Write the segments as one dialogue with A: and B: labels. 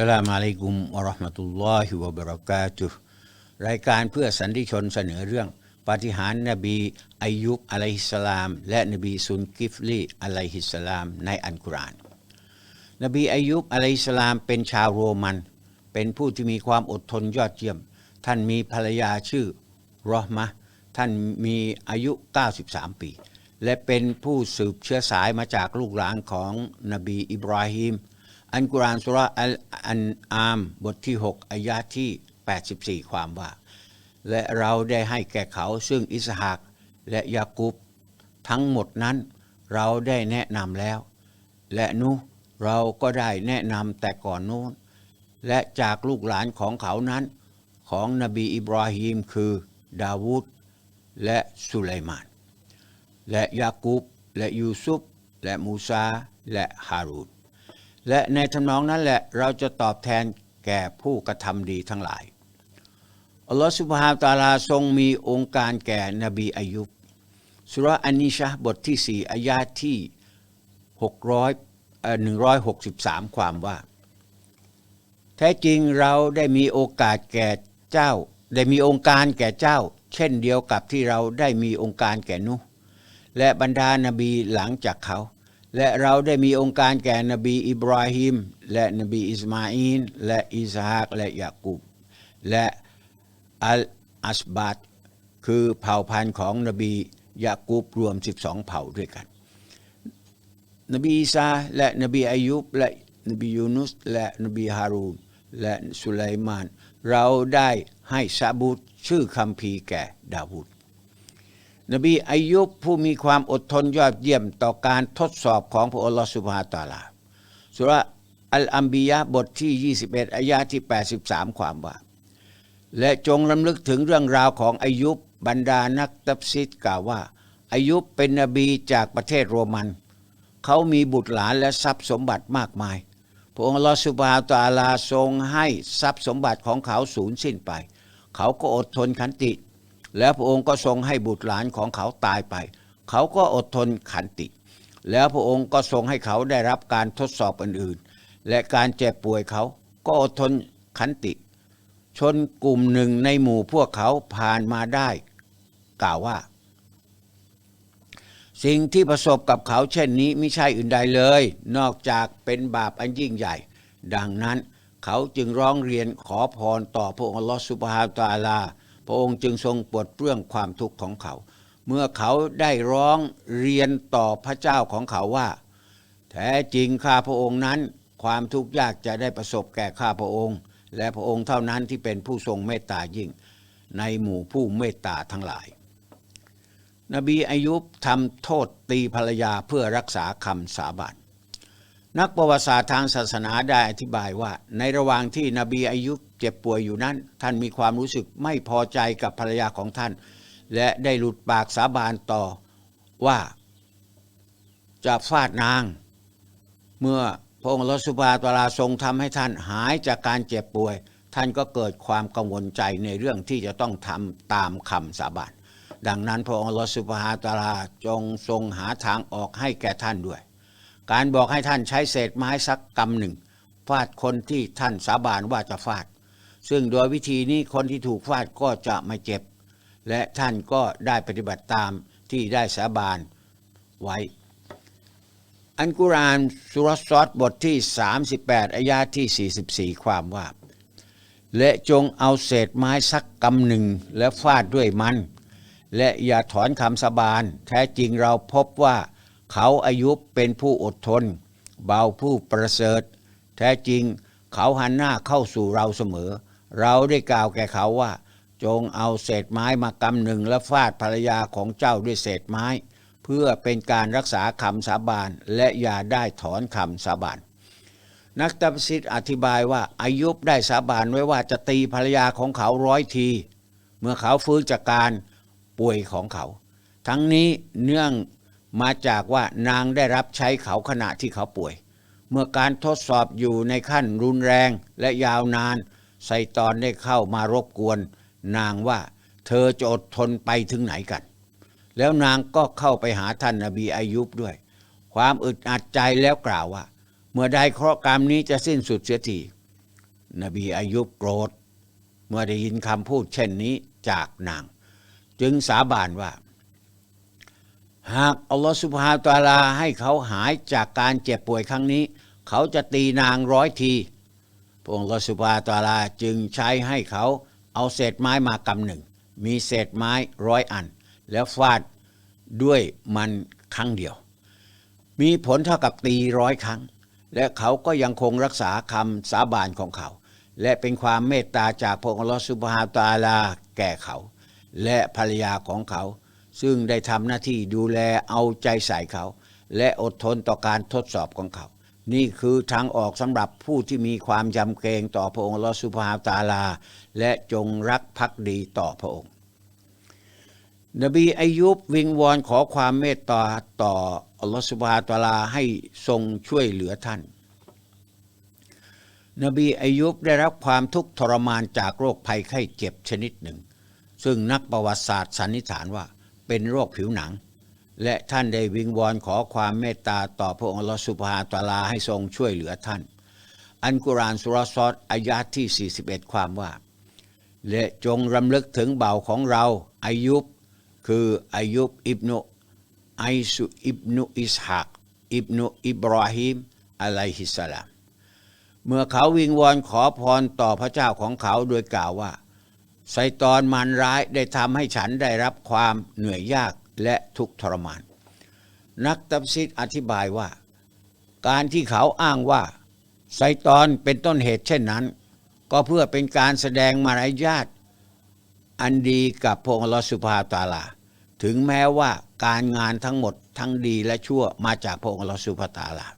A: อัสลามอะลัยกุมวะเราะห์มะตุลลอฮิวะบรากาตุรายการเพื่อสันติชนเสนอเรื่อง ปาฏิหาริย์นบีอายุบอะลัยฮิสสลาม และนบีซุนกิฟลีอะลัยฮิสสลาม ในอัลกุรอาน นบีอายุบอะลัยฮิสสลามเป็นชาวโรมัน เป็นผู้ที่มีความอดทนยอดเยี่ยม ท่านมีภรรยาชื่อรอห์มะท่านมีอายุ 93 ปี และเป็นผู้สืบเชื้อสายมาจากลูกหลานของนบีอิบราฮิม อันกุรานสุราะอัลอันอามบทที่ 6อายะที่ 84 ความว่า และเราได้ให้แก่เขาซึ่งอิสหากและยากุบ ทั้งหมดนั้นเราได้แนะนำแล้ว และนุเราก็ได้แนะนำแต่ก่อนนู้น และจากลูกหลานของเขานั้น ของนบีอิบราฮิมคือ ดาวูดและสุไลมาน และยากุบและยูซุฟและมูซาและฮารูน และในทำนองนั้นแหละเราจะตอบแทนแก่ผู้กระทำดีทั้งหลาย อัลลอฮฺสุบฮานตะอาลาทรงมีองค์การแก่นบีอายุบสุรอันนิชะบทที่ 4อายาที่600เอ่อ163 ความว่า แท้จริงเราได้มีโอกาสแก่เจ้า ได้มีองค์การแก่เจ้า เช่นเดียวกับที่เราได้มีองค์การแก่นุและบรรดานบีหลังจากเขา และเราได้มีองค์การแก่นบีอิบราฮิมและนบีอิสมาอีนและอิสฮากและยากูบและอัลอัสบัตคือเผ่าพันธุ์ของนบียากูบรวม 12 เผ่าด้วยกัน นบีอีสาและนบีอายุบและนบียูนุสและนบีฮารูนและสุไลมาน เราได้ให้ซาบูตชื่อคัมภีร์แก่ดาวูด นบีอายุบผู้มีความอดทนยอดเยี่ยมต่อการทดสอบของพระองค์สุบฮานะฮูวะตาลาสุรอัลอัมบียะบทที่ 21อายะที่ 83 ความว่า และจงลำลึกถึงเรื่องราวของอายุบบรรดานักตัฟซิดกล่าวว่า อายุบเป็นนบีจากประเทศโรมัน เขามีบุตรหลานและทรัพย์สมบัติมากมาย พระองค์อัลลอฮฺสุบฮานะฮูวะตาลาทรงให้ทรัพย์สมบัติของเขาสูญสิ้นไป เขาก็อดทนขันติ แล้วพระองค์ก็ทรงให้บุตรหลานของเขาตายไป เขาก็อดทนขันติ แล้วพระองค์ก็ทรงให้เขาได้รับการทดสอบอื่นๆ และการเจ็บป่วยเขาก็อดทนขันติ ชนกลุ่มหนึ่งในหมู่พวกเขาผ่านมาได้ กล่าวว่า สิ่งที่ประสบกับเขาเช่นนี้ไม่ใช่อื่นใดเลย นอกจากเป็นบาปอันยิ่งใหญ่ ดังนั้นเขาจึงร้องเรียนขอพรต่อพระองค์อัลลอฮฺสุบฮานะฮูวตาลา พระองค์จึงทรงปลดเปลื้องความทุกข์ของเขา เมื่อเขาได้ร้องเรียนต่อพระเจ้าของเขาว่า แท้จริงข้าพระองค์นั้น ความทุกข์ยากจะได้ประสบแก่ข้าพระองค์ และพระองค์เท่านั้นที่เป็นผู้ทรงเมตตายิ่ง ในหมู่ผู้เมตตาทั้งหลาย นบีอายุบทำโทษตีภรรยาเพื่อรักษาคำสาบาน นักประวัติศาสตร์ทางศาสนาได้อธิบายว่า ในระหว่างที่นบีอายุเจ็บป่วยอยู่นั้น ท่านมีความรู้สึกไม่พอใจกับภรรยาของท่าน และได้หลุดปากสาบานต่อว่าจะฟาดนาง เมื่อพระองค์ลสุบาตลาทรงทำให้ท่านหายจากการเจ็บป่วย ท่านก็เกิดความกังวลใจในเรื่องที่จะต้องทำตามคำสาบานดังนั้นพระองค์ลสุบาตลาจงทรงหาทางออกให้แก่ท่านด้วย การบอกให้ท่านใช้เศษไม้สักกำหนึ่งฟาดคนที่ท่านสาบานว่าจะฟาด ซึ่งโดยวิธีนี้คนที่ถูกฟาดก็จะไม่เจ็บ และท่านก็ได้ปฏิบัติตามที่ได้สาบานไว้ อันกุรานสุรสอดบทที่ 38อายาที่ 44 ความว่า และจงเอาเศษไม้สักกำหนึ่งและฟาดด้วยมัน และอย่าถอนคำสาบาน แท้จริงเราพบว่า เขาอายุเป็นผู้อดทน เบาผู้ประเสริฐ แท้จริงเขาหันหน้าเข้าสู่เราเสมอ เราได้กล่าวแก่เขาว่า จงเอาเศษไม้มากำหนึ่งและฟาดภรรยาของเจ้าด้วยเศษไม้ เพื่อเป็นการรักษาคำสาบานและอย่าได้ถอนคำสาบานนักตัฟซิดอธิบายว่าอายุบได้สาบานไว้ว่าจะตีภรรยาของเขาร้อยที เมื่อเขาฟื้นจากการป่วยของเขา ทั้งนี้เนื่อง มาจากว่านางได้รับใช้เขาขณะที่เขาป่วย เมื่อการทดสอบอยู่ในขั้นรุนแรงและยาวนาน ไซตอนได้เข้ามารบกวน นางว่าเธอจะอดทนไปถึงไหนกัน แล้วนางก็เข้าไปหาท่านนบีอายุบด้วย ความอึดอัดใจแล้วกล่าวว่า เมื่อใดเคราะห์กรรมนี้จะสิ้นสุดเสียทีนบีอายุบโกรธ เมื่อได้ยินคำพูดเช่นนี้จากนาง จึงสาบานว่า หากอัลลอฮฺสุบฮานตาลาให้เขาหายจากการเจ็บป่วยครั้งนี้ เขาจะตีนางร้อยทีพระองค์อัลอสุบฮานตาลาจึงใช้ให้เขาเอาเศษไม้มากำหนึ่ง มีเศษไม้ร้อยอัน แล้วฟาดด้วยมันครั้งเดียว มีผลเท่ากับตีร้อยครั้ง และเขาก็ยังคงรักษาคำสาบานของเขา และเป็นความเมตตาจากพระองค์อัลอสุบฮานตาลาแก่เขา และภรรยาของเขา ซึ่งได้ทำหน้าที่ดูแลเอาใจใส่เขา และอดทนต่อการทดสอบของเขา นี่คือทางออกสำหรับผู้ที่มีความยำเกรงต่อพระองค์ลอสุบฮาวตาลา และจงรักภักดีต่อพระองค์ นบีอายุบวิงวอนขอความเมตตาต่ออัลลอฮฺสุบฮาวตาลาให้ทรงช่วยเหลือท่าน นบีอายุบได้รับความทุกข์ทรมานจากโรคภัยไข้เจ็บชนิดหนึ่ง ซึ่งนักประวัติศาสตร์สันนิษฐานว่า เป็นโรคผิวหนัง และท่านได้วิงวอนขอความเมตตาต่อพระองค์ลอสุบฮาตาลาให้ทรงช่วยเหลือท่าน อันกุรานสุรซอดอายาที่ 41 ความว่า และจงรำลึกถึงเบาของเราอายุบคืออายุบอิบนุไอซุอิบนุอิสฮากอิบนุอิบราฮิมอะลัยฮิสสลามเมื่อเขาวิงวอนขอพรต่อพระเจ้าของเขาโดยกล่าวว่า ไซตอนมารร้ายได้ทำให้ฉันได้รับความเหนื่อยยากและทุกข์ทรมาน นักตัฟซีดอธิบายว่า การที่เขาอ้างว่า ไซตอนเป็นต้นเหตุเช่นนั้น ก็เพื่อเป็นการแสดงมารยาทอันดีกับพระองลสุบฮาตาลา ถึงแม้ว่าการงานทั้งหมดทั้งดีและชั่วมาจากพระองลสุบฮาตาลา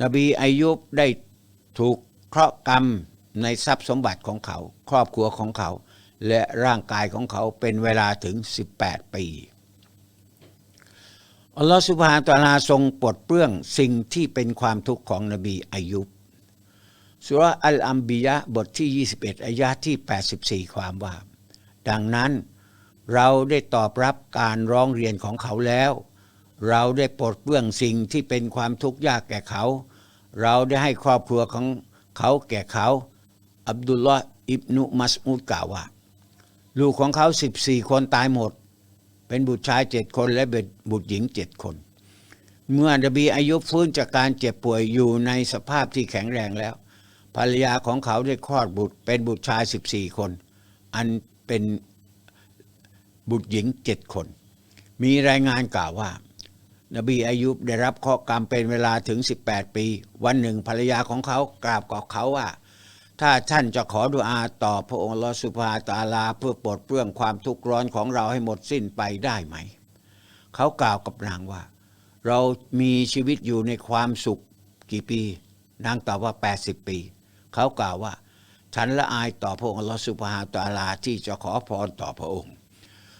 A: นบีอายุบได้ถูกเคราะห์กรรม ในทรัพย์สมบัติของเขา ครอบครัวของเขา และร่างกายของเขาเป็นเวลาถึง 18 ปี อัลลอฮฺสุบฮานะฮูวะตะลาทรงปลดเปลื้องสิ่งที่เป็นความทุกข์ของนบีอายุบสุราอัลอัมบียะบทที่ 21อายะที่ 84 ความว่า ดังนั้นเราได้ตอบรับการร้องเรียนของเขาแล้ว เราได้ปลดเปลื้องสิ่งที่เป็นความทุกข์ยากแก่เขา เราได้ให้ครอบครัวของเขาแก่เขา อับดุลลอฮ์อิบนุมัสอูดกล่าวว่า ลูกของเขา 14 คนตายหมด เป็นบุตรชายเจ็ดคนและเป็นบุตรหญิงเจ็ดคน เมื่อนบีอายุฟื้นจากการเจ็บป่วยอยู่ในสภาพที่แข็งแรงแล้ว ภรรยาของเขาได้คลอดบุตรเป็นบุตรชาย 14 คน อันเป็นบุตรหญิงเจ็ดคน มีรายงานกล่าวว่า นบีอายุบได้รับข้อกรรมเป็นเวลาถึง 18 ปี วันหนึ่งภรรยาของเขากราบกับเขาว่า ถ้าท่านจะขอดุอาต่อพระองค์ลอสุภาตาลาเพื่อปลดเปลื้องความทุกข์ร้อนของเราให้หมดสิ้นไปได้ไหม เขากล่าวกับนางว่า เรามีชีวิตอยู่ในความสุขกี่ปี นางตอบว่า 80 ปี เขากล่าวว่า ฉันละอายต่อพระองค์ลอสุภาตาลาที่จะขอพรต่อพระองค์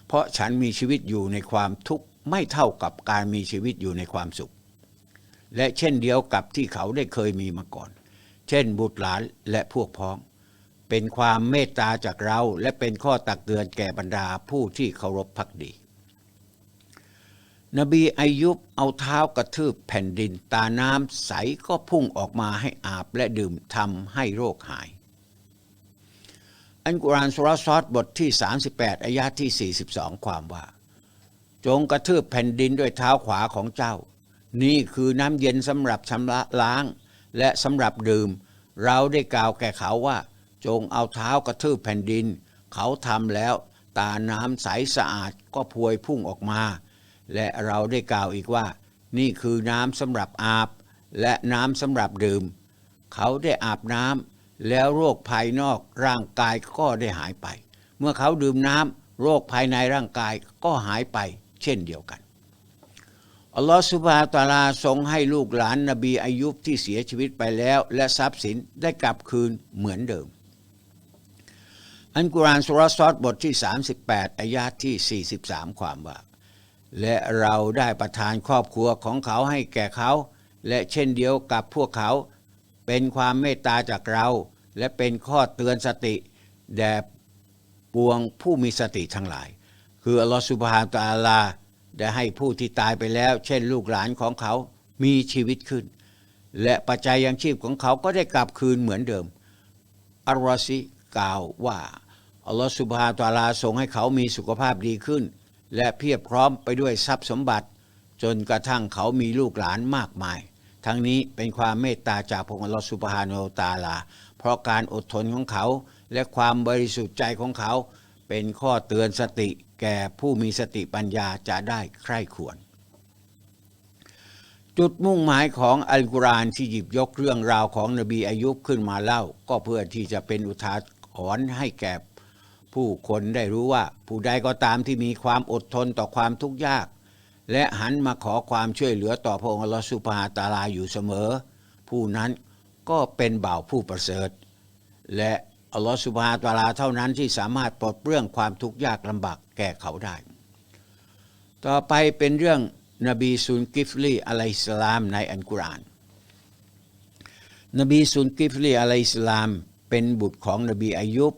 A: เพราะฉันมีชีวิตอยู่ในความทุกข์ไม่เท่ากับการมีชีวิตอยู่ในความสุข และเช่นเดียวกับที่เขาได้เคยมีมาก่อน เช่น บุตรหลานและพวกพ้อง เป็นความเมตตาจากเราและเป็นข้อตักเตือนแก่บรรดาผู้ที่เคารพพักดี นบีอายุบเอาเท้ากระทืบแผ่นดินตาน้ำใสก็พุ่งออกมาให้อาบและดื่มทำให้โรคหาย อันกุรอานสุรซอดบทที่ 38อายะที่ 42 ความว่า จงกระทืบแผ่นดินด้วยเท้าขวาของเจ้า นี่คือน้ำเย็นสำหรับชำระล้าง และสำหรับดื่ม เราได้กล่าวแก่เขาว่า จงเอาเท้ากระทืบแผ่นดิน เขาทำแล้ว ตาน้ำใสสะอาดก็พวยพุ่งออกมา และเราได้กล่าวอีกว่า นี่คือน้ำสำหรับอาบ และน้ำสำหรับดื่ม เขาได้อาบน้ำแล้วโรคภายนอกร่างกายก็ได้หายไป เมื่อเขาดื่มน้ำโรคภายในร่างกายก็หายไป เช่นเดียวกัน อัลลอฮฺสุบฮานตาลาทรงให้ลูกหลานนบีอายุบที่เสียชีวิตไปแล้ว และทรัพย์สินได้กลับคืนเหมือนเดิม อันกุรานสุรซอดบทที่ 38อายาที่ 43 ความว่า และเราได้ประทานครอบครัวของเขาให้แก่เขา และเช่นเดียวกับพวกเขา เป็นความเมตตาจากเรา และเป็นข้อเตือนสติ แด่ปวงผู้มีสติทั้งหลาย คืออัลลอฮฺสุบฮานตะอาลา ได้ให้ผู้ที่ตายไปแล้ว เช่นลูกหลานของเขามีชีวิตขึ้น และปัจจัยยังชีพของเขาก็ได้กลับคืนเหมือนเดิมอัลรอซิกล่าวว่าอัลลอฮฺสุบฮานะฮูวะตาลาทรงให้เขามีสุขภาพดีขึ้น และเพียบพร้อมไปด้วยทรัพย์สมบัติ จนกระทั่งเขามีลูกหลานมากมาย ทั้งนี้เป็นความเมตตาจากพระองค์อัลลอฮฺสุบฮานะฮูวะตาลา เพราะการอดทนของเขาและความบริสุทธิ์ใจของเขา เป็นข้อเตือนสติ แก่ผู้มีสติปัญญาจะได้ใคร่ควร จุดมุ่งหมายของอัลกุรอานที่หยิบยกเรื่องราวของนบีอายุบขึ้นมาเล่า ก็เพื่อที่จะเป็นอุทาหรณ์ให้แก่ผู้คนได้รู้ว่าผู้ใดก็ตามที่มีความอดทนต่อความทุกข์ยาก และหันมาขอความช่วยเหลือต่อพระองค์อัลลอฮฺสุบฮานตาลาอยู่เสมอ ผู้นั้นก็เป็นบ่าวผู้ประเสริฐ และอัลลอฮฺสุบฮานตาลาเท่านั้นที่สามารถปลดเปลื้องความทุกข์ยากลำบาก แก่เขาได้ ต่อไปเป็นเรื่องนบีซุนกิฟลีอะลัยฮิสลามในอัลกุรอาน นบีซุนกิฟลีอะลัยฮิสลามเป็นบุตรของนบีอายุบ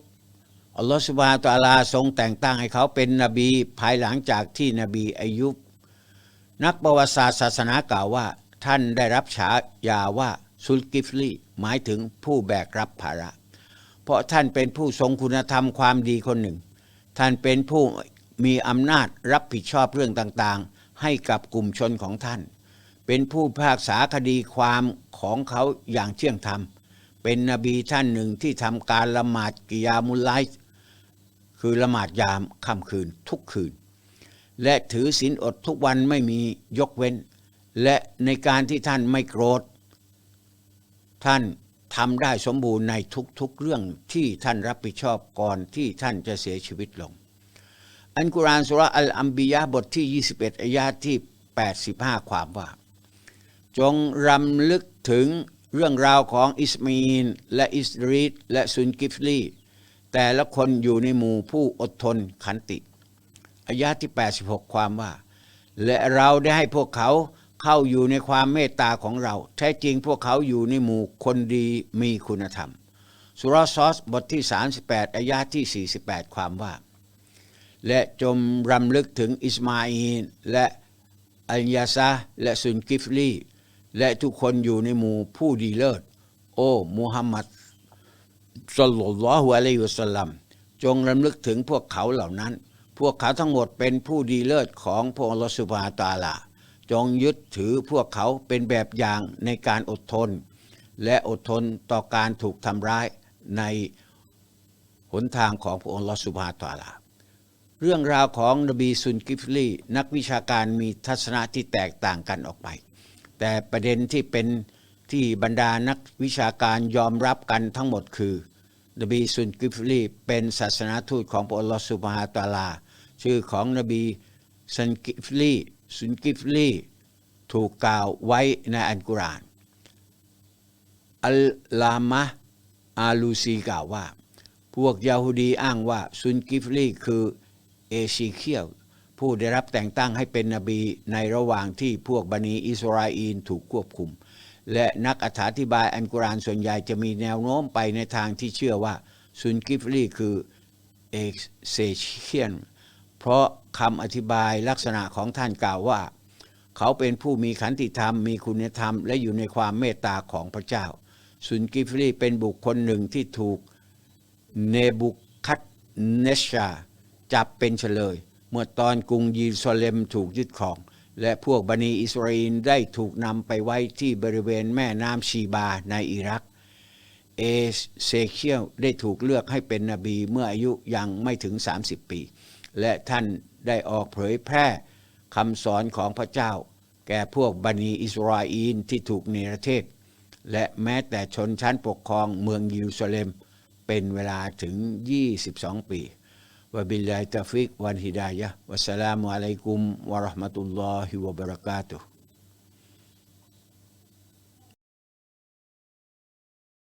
A: อัลลอฮฺสุบฮานตะอาลาทรงแต่งตั้งให้เขาเป็นนบีภายหลังจากที่นบีอายุบนักประวัติศาสตร์ศาสนากล่าวว่า ท่านได้รับฉายาว่าซุลกิฟลีหมายถึงผู้แบกรับภาระ เพราะท่านเป็นผู้ทรงคุณธรรมความดีคนหนึ่ง ท่านเป็นผู้มีอำนาจรับผิดชอบเรื่องต่างๆ ให้กับกลุ่มชนของท่าน เป็นผู้พากษาคดีความของเขาอย่างเที่ยงธรรม เป็นนบีท่านหนึ่งที่ทำการละหมาดกิยามุลไลฟ์คือละหมาดยามค่ำคืนทุกคืน และถือศีลอดทุกวันไม่มียกเว้น และในการที่ท่านไม่โกรธ ท่าน ทำได้สมบูรณ์ในทุกๆเรื่องที่ท่านรับผิดชอบก่อนที่ท่านจะเสียชีวิตลง อันกุรอานสุราอัลอัมบียะบทที่ 21อายาที่ 85 ความว่า จงรำลึกถึงเรื่องราวของอิสมีนและอิสรีดและซุนกิฟลีแต่ละคนอยู่ในหมู่ผู้อดทนขันติอายาที่ 86 ความว่า และเราได้ให้พวกเขา เข้าอยู่ในความเมตตาของเรา แท้จริงพวกเขาอยู่ในหมู่คนดีมีคุณธรรม สุราะห์ซอสบทที่ 38อายาที่ 48 ความว่า และจมรำลึกถึงอิสมาอีนและอัลยาซาและซุนกิฟลีและทุกคนอยู่ในหมู่ผู้ดีเลิศ โอ้มุฮัมมัดสลลัลอฮุอะลัยฮิวสัลลัมจงรำลึกถึงพวกเขาเหล่านั้น พวกเขาทั้งหมดเป็นผู้ดีเลิศของพระองค์อัลอสุบฮาตาลา จงยึดถือพวกเขาเป็นแบบอย่างในการอดทน และอดทนต่อการถูกทำร้ายในหนทางของพระองค์ลอสุบฮานะตาลา เรื่องราวของนบีซุนกิฟลีนักวิชาการมีทัศนะที่แตกต่างกันออกไป แต่ประเด็นที่เป็นที่บรรดานักวิชาการยอมรับกันทั้งหมดคือนบีซุนกิฟลีเป็นศาสนาทูตของพระองค์ลอสุบฮานะตาลา ชื่อของนบีซุนกิฟลี ซุนกิฟลีถูกกล่าวไว้ในอัลกุรอานอัลลามะอาลูซีกล่าวว่า พวกยาฮูดีอ้างว่าซุนกิฟลีคือเอซีเคียลผู้ได้รับแต่งตั้งให้เป็นนบีในระหว่างที่พวกบันีอิสราเอลถูกควบคุม และนักอธิบายอันกุรอานส่วนใหญ่จะมีแนวโน้มไปในทางที่เชื่อว่าซุนกิฟลีคือเอเซเคียน เพราะคำอธิบายลักษณะของท่านกล่าวว่า เขาเป็นผู้มีขันติธรรม มีคุณธรรม และอยู่ในความเมตตาของพระเจ้า ซุนกิฟลีเป็นบุคคลหนึ่งที่ถูกเนบุคัดเนชชาจับเป็นเฉลย เมื่อตอนกรุงเยรูซาเล็มถูกยึดครอง และพวกบันีอิสราเอลได้ถูกนำไปไว้ที่บริเวณแม่น้ำชีบาในอิรักเอเซเคียลได้ถูกเลือกให้เป็นนบีเมื่ออายุยังไม่ถึง 30 ปี และท่านได้ออกเผยแพร่คำสอนของพระเจ้า แก่พวกบันีอิสราเอลที่ถูกเนรเทศ และแม้แต่ชนชั้นปกครองเมืองเยรูซาเล็ม เป็นเวลาถึง 22 ปีวะบิลลาฮิตาฟิกวันฮิดายะวัสสลามุอะลัยกุมวะราะห์มะตุลลอฮิวะบะเราะกาตุฮ